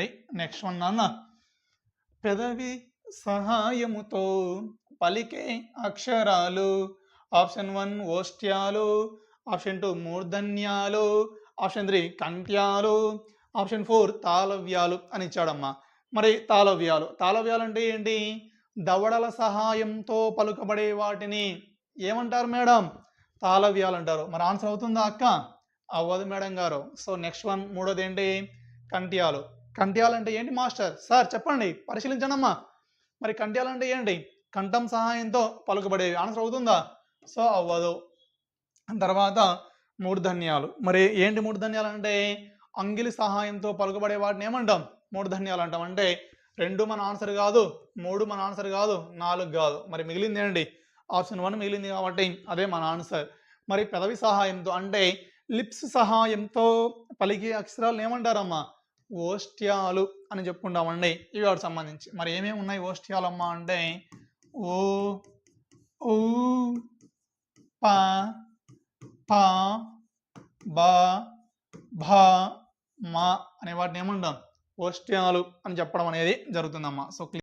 చూడండి. Next one నాన్న. పెదవి సహాయముతో పలికే అక్షరాలు. ఆప్షన్ వన్ ఓష్ట్యాలు. ఆప్షన్ టూ మూర్ధన్యాలు. ఆప్షన్ త్రీ కంట్యాలు ఆప్షన్ ఫోర్ తాళవ్యాలు అని ఇచ్చాడమ్మా. మరి తాళవ్యాలు. తాళవ్యాలు అంటే ఏంటి? దవడల సహాయంతో పలుకబడే వాటిని. ఏమంటారు మేడం? తాళవ్యాలు అంటారు. మరి ఆన్సర్ అవుతుందా అక్క? అవ్వదు మేడం గారు. సో నెక్స్ట్ వన్ మూడోది ఏంటి? కంట్యాలు కంట్యాలు అంటే ఏంటి మాస్టర్? సార్ చెప్పండి పరిశీలించండమ్మా. మరి కంట్యాలు అంటే ఏంటి? కంఠం సహాయంతో పలుకబడేవి. ఆన్సర్ అవుతుందా? సో అవ్వదు. తర్వాత మూర్ధన్యాలు మరి ఏంటి మూర్ధన్యాలు అంటే అంగిలి సహాయంతో పలుకబడే వాటిని ఏమంటాం? మూర్ధన్యాలు అంటాం. అంటే రెండు మన ఆన్సర్ కాదు మూడు మన ఆన్సర్ కాదు నాలుగు కాదు. మరి మిగిలింది ఏంటి? ఆప్షన్ వన్ మిగిలింది కాబట్టి అదే మన ఆన్సర్. మరి పెదవి సహాయంతో అంటే లిప్స్ సహాయంతో పలికే అక్షరాలు ఏమంటారమ్మా? ఓస్ట్యాలు అని చెప్పుకుంటామండి. ఇవి వాటికి సంబంధించి. మరి ఏమేమి ఉన్నాయి ఓష్ట్యాలమ్మా అంటే ఓ ఊ ప పా బా భ మా అనే వాటిని ఏమంటాం? ఓస్ట్యాలు అని చెప్పడం అనేది జరుగుతుందమ్మా. సో